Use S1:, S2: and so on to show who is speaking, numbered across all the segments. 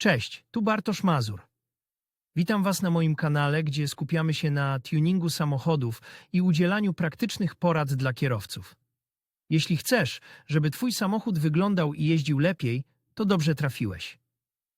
S1: Cześć, tu Bartosz Mazur. Witam Was na moim kanale, gdzie skupiamy się na tuningu samochodów i udzielaniu praktycznych porad dla kierowców. Jeśli chcesz, żeby Twój samochód wyglądał i jeździł lepiej, to dobrze trafiłeś.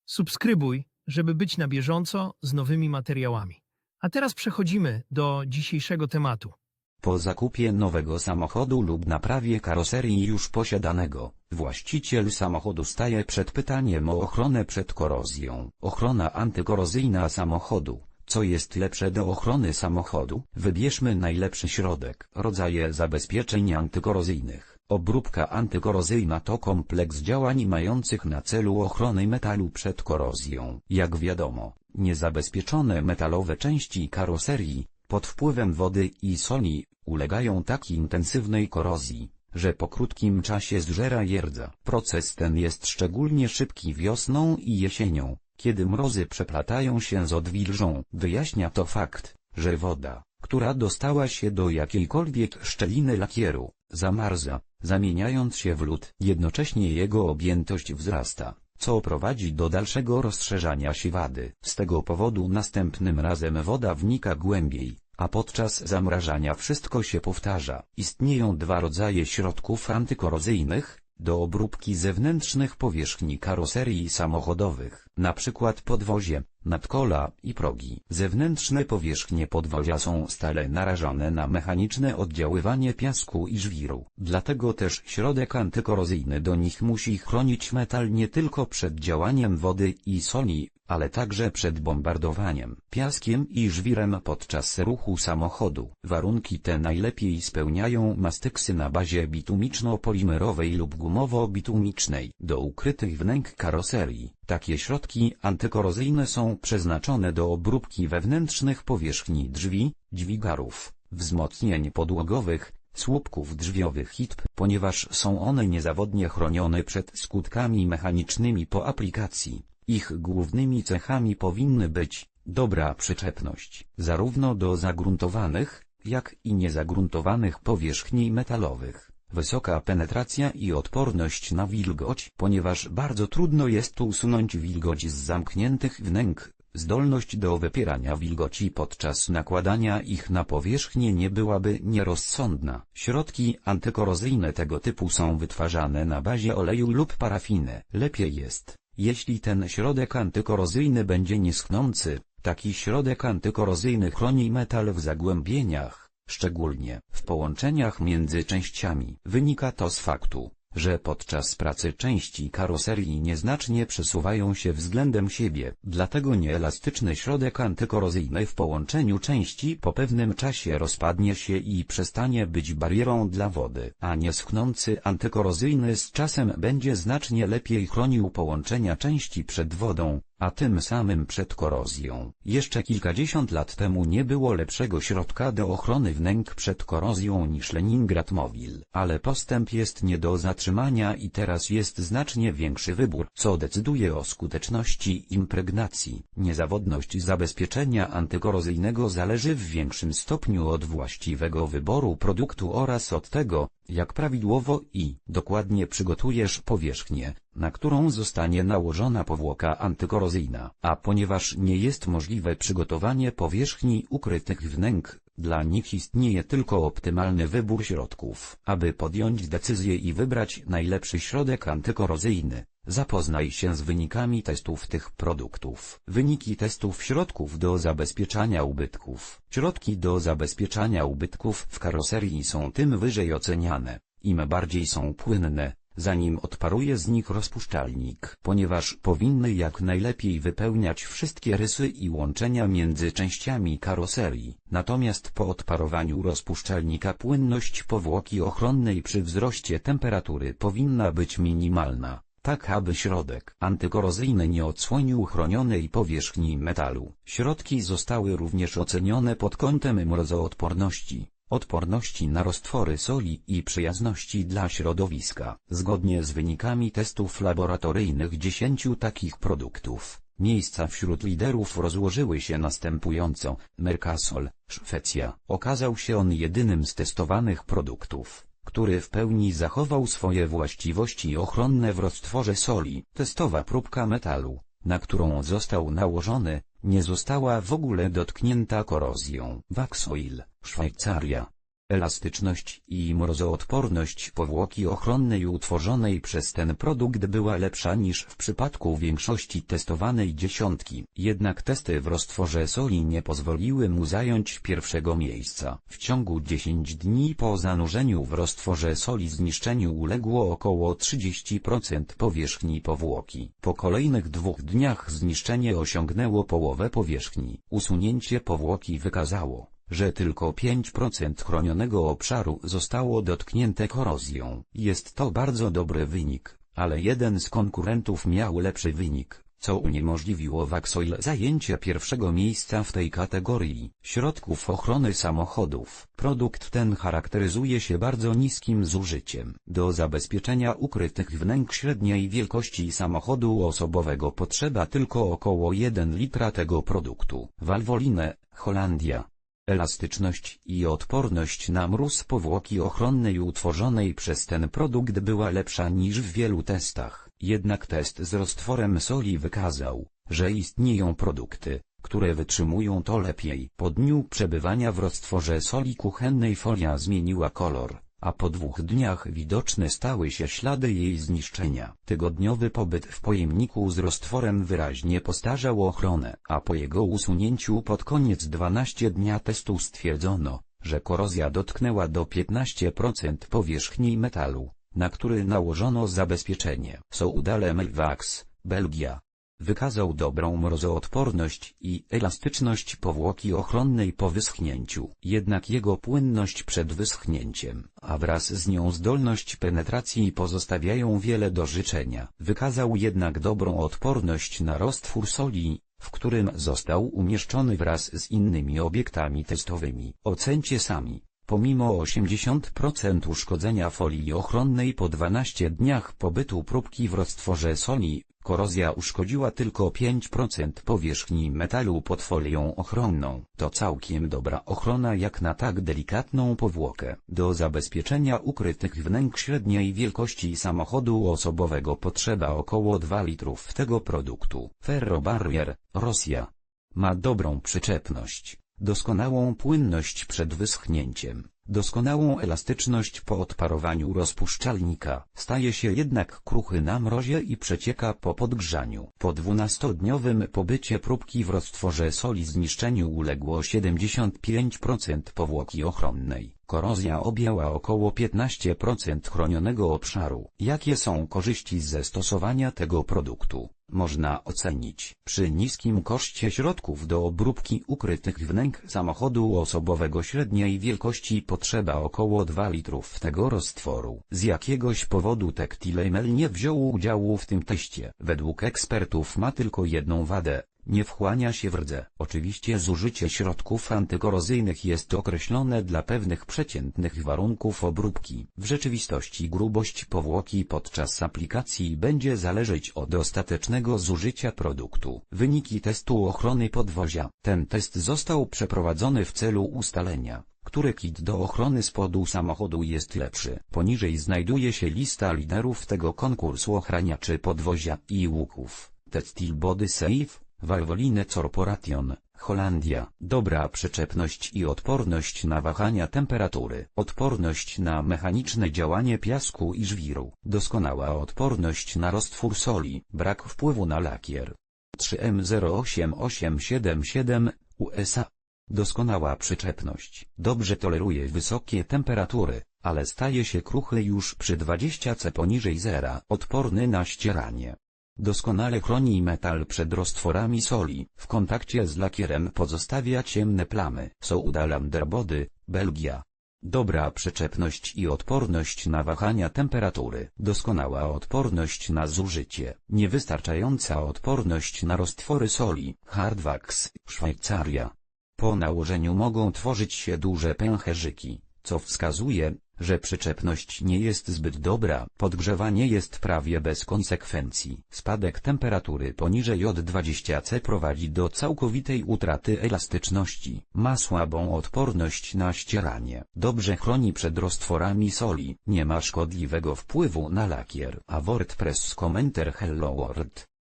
S1: Subskrybuj, żeby być na bieżąco z nowymi materiałami. A teraz przechodzimy do dzisiejszego tematu.
S2: Po zakupie nowego samochodu lub naprawie karoserii już posiadanego, właściciel samochodu staje przed pytaniem o ochronę przed korozją. Ochrona antykorozyjna samochodu. Co jest lepsze do ochrony samochodu? Wybierzmy najlepszy środek. Rodzaje zabezpieczeń antykorozyjnych. Obróbka antykorozyjna to kompleks działań mających na celu ochronę metalu przed korozją. Jak wiadomo, niezabezpieczone metalowe części karoserii, pod wpływem wody i soli, ulegają tak intensywnej korozji, że po krótkim czasie zżera je rdza. Proces ten jest szczególnie szybki wiosną i jesienią, kiedy mrozy przeplatają się z odwilżą. Wyjaśnia to fakt, że woda, która dostała się do jakiejkolwiek szczeliny lakieru, zamarza, zamieniając się w lód. Jednocześnie jego objętość wzrasta co prowadzi do dalszego rozszerzania się wady. Z tego powodu następnym razem woda wnika głębiej, a podczas zamrażania wszystko się powtarza. Istnieją dwa rodzaje środków antykorozyjnych, do obróbki zewnętrznych powierzchni karoserii samochodowych, na przykład podwozie, nadkola i progi. Zewnętrzne powierzchnie podwozia są stale narażone na mechaniczne oddziaływanie piasku i żwiru. Dlatego też środek antykorozyjny do nich musi chronić metal nie tylko przed działaniem wody i soli, ale także przed bombardowaniem piaskiem i żwirem podczas ruchu samochodu. Warunki te najlepiej spełniają mastyksy na bazie bitumiczno-polimerowej lub gumowo-bitumicznej. Do ukrytych wnęk karoserii, takie środki antykorozyjne są przeznaczone do obróbki wewnętrznych powierzchni drzwi, dźwigarów, wzmocnień podłogowych, słupków drzwiowych HITP, ponieważ są one niezawodnie chronione przed skutkami mechanicznymi po aplikacji. Ich głównymi cechami powinny być dobra przyczepność, zarówno do zagruntowanych, jak i niezagruntowanych powierzchni metalowych, wysoka penetracja i odporność na wilgoć, ponieważ bardzo trudno jest usunąć wilgoć z zamkniętych wnęk, zdolność do wypierania wilgoci podczas nakładania ich na powierzchnię nie byłaby nierozsądna. Środki antykorozyjne tego typu są wytwarzane na bazie oleju lub parafiny. Lepiej jest, jeśli ten środek antykorozyjny będzie nieschnący, taki środek antykorozyjny chroni metal w zagłębieniach, szczególnie w połączeniach między częściami. Wynika to z faktu, że podczas pracy części karoserii nieznacznie przesuwają się względem siebie. Dlatego nieelastyczny środek antykorozyjny w połączeniu części po pewnym czasie rozpadnie się i przestanie być barierą dla wody, a nieschnący antykorozyjny z czasem będzie znacznie lepiej chronił połączenia części przed wodą, a tym samym przed korozją. Jeszcze kilkadziesiąt lat temu nie było lepszego środka do ochrony wnęk przed korozją niż Leningrad Mobil, ale postęp jest nie do zatrzymania i teraz jest znacznie większy wybór, co decyduje o skuteczności impregnacji. Niezawodność zabezpieczenia antykorozyjnego zależy w większym stopniu od właściwego wyboru produktu oraz od tego, jak prawidłowo i dokładnie przygotujesz powierzchnię, na którą zostanie nałożona powłoka antykorozyjna. A ponieważ nie jest możliwe przygotowanie powierzchni ukrytych wnęk, dla nich istnieje tylko optymalny wybór środków. Aby podjąć decyzję i wybrać najlepszy środek antykorozyjny, zapoznaj się z wynikami testów tych produktów. Wyniki testów środków do zabezpieczania ubytków. Środki do zabezpieczania ubytków w karoserii są tym wyżej oceniane, im bardziej są płynne, zanim odparuje z nich rozpuszczalnik, ponieważ powinny jak najlepiej wypełniać wszystkie rysy i łączenia między częściami karoserii. Natomiast po odparowaniu rozpuszczalnika płynność powłoki ochronnej przy wzroście temperatury powinna być minimalna, tak aby środek antykorozyjny nie odsłonił chronionej powierzchni metalu. Środki zostały również ocenione pod kątem mrozoodporności odporności na roztwory soli i przyjazności dla środowiska. Zgodnie z wynikami testów laboratoryjnych 10 takich produktów, miejsca wśród liderów rozłożyły się następująco. Mercasol, Szwecja. Okazał się on jedynym z testowanych produktów, który w pełni zachował swoje właściwości ochronne w roztworze soli. Testowa próbka metalu na którą został nałożony, nie została w ogóle dotknięta korozją. Waxoil, Szwajcaria. Elastyczność i mrozoodporność powłoki ochronnej utworzonej przez ten produkt była lepsza niż w przypadku większości testowanej dziesiątki. Jednak testy w roztworze soli nie pozwoliły mu zająć pierwszego miejsca. W ciągu 10 dni po zanurzeniu w roztworze soli zniszczeniu uległo około 30% powierzchni powłoki. Po kolejnych dwóch dniach zniszczenie osiągnęło połowę powierzchni. Usunięcie powłoki wykazało, że tylko 5% chronionego obszaru zostało dotknięte korozją. Jest to bardzo dobry wynik, ale jeden z konkurentów miał lepszy wynik, co uniemożliwiło Waxoil zajęcie pierwszego miejsca w tej kategorii środków ochrony samochodów. Produkt ten charakteryzuje się bardzo niskim zużyciem. Do zabezpieczenia ukrytych wnęk średniej wielkości samochodu osobowego potrzeba tylko około 1 litra tego produktu. Valvoline, Holandia. Elastyczność i odporność na mróz powłoki ochronnej utworzonej przez ten produkt była lepsza niż w wielu testach. Jednak test z roztworem soli wykazał, że istnieją produkty, które wytrzymują to lepiej. Po dniu przebywania w roztworze soli kuchennej folia zmieniła kolor, a po dwóch dniach widoczne stały się ślady jej zniszczenia. Tygodniowy pobyt w pojemniku z roztworem wyraźnie postarzał ochronę, a po jego usunięciu pod koniec 12 dnia testu stwierdzono, że korozja dotknęła do 15% powierzchni metalu, na który nałożono zabezpieczenie. Soudale Melvax, Belgia. Wykazał dobrą mrozoodporność i elastyczność powłoki ochronnej po wyschnięciu. Jednak jego płynność przed wyschnięciem, a wraz z nią zdolność penetracji pozostawiają wiele do życzenia. Wykazał jednak dobrą odporność na roztwór soli, w którym został umieszczony wraz z innymi obiektami testowymi. Ocencie sami. Pomimo 80% uszkodzenia folii ochronnej po 12 dniach pobytu próbki w roztworze soli, korozja uszkodziła tylko 5% powierzchni metalu pod folią ochronną. To całkiem dobra ochrona jak na tak delikatną powłokę. Do zabezpieczenia ukrytych wnęk średniej wielkości samochodu osobowego potrzeba około 2 litrów tego produktu. Ferro Barrier, Rosja. Ma dobrą przyczepność doskonałą płynność przed wyschnięciem, doskonałą elastyczność po odparowaniu rozpuszczalnika. Staje się jednak kruchy na mrozie i przecieka po podgrzaniu. Po 12-dniowym pobycie próbki w roztworze soli zniszczeniu uległo 75% powłoki ochronnej. Korozja objęła około 15% chronionego obszaru. Jakie są korzyści ze stosowania tego produktu? Można ocenić. Przy niskim koszcie środków do obróbki ukrytych wnęk samochodu osobowego średniej wielkości potrzeba około 2 litrów tego roztworu. Z jakiegoś powodu Tektilemel nie wziął udziału w tym teście. Według ekspertów ma tylko jedną wadę. Nie wchłania się w rdze. Oczywiście zużycie środków antykorozyjnych jest określone dla pewnych przeciętnych warunków obróbki. W rzeczywistości grubość powłoki podczas aplikacji będzie zależeć od ostatecznego zużycia produktu. Wyniki testu ochrony podwozia. Ten test został przeprowadzony w celu ustalenia który kit do ochrony spodu samochodu jest lepszy. Poniżej znajduje się lista liderów tego konkursu ochraniaczy podwozia i łuków. Textil Body Safe, Valvoline Corporation, Holandia. Dobra przyczepność i odporność na wahania temperatury. Odporność na mechaniczne działanie piasku i żwiru. Doskonała odporność na roztwór soli. Brak wpływu na lakier. 3M08877, USA. Doskonała przyczepność. Dobrze toleruje wysokie temperatury, ale staje się kruchy już przy 20 C poniżej zera. Odporny na ścieranie. Doskonale chroni metal przed roztworami soli. W kontakcie z lakierem pozostawia ciemne plamy. Souda Landerbody, Belgia. Dobra przyczepność i odporność na wahania temperatury. Doskonała odporność na zużycie. Niewystarczająca odporność na roztwory soli. Hardwax, Szwajcaria. Po nałożeniu mogą tworzyć się duże pęcherzyki, co wskazuje, że przyczepność nie jest zbyt dobra. Podgrzewanie jest prawie bez konsekwencji. Spadek temperatury poniżej od 20 C prowadzi do całkowitej utraty elastyczności. Ma słabą odporność na ścieranie. Dobrze chroni przed roztworami soli. Nie ma szkodliwego wpływu na lakier. A WordPress komentar Hello World.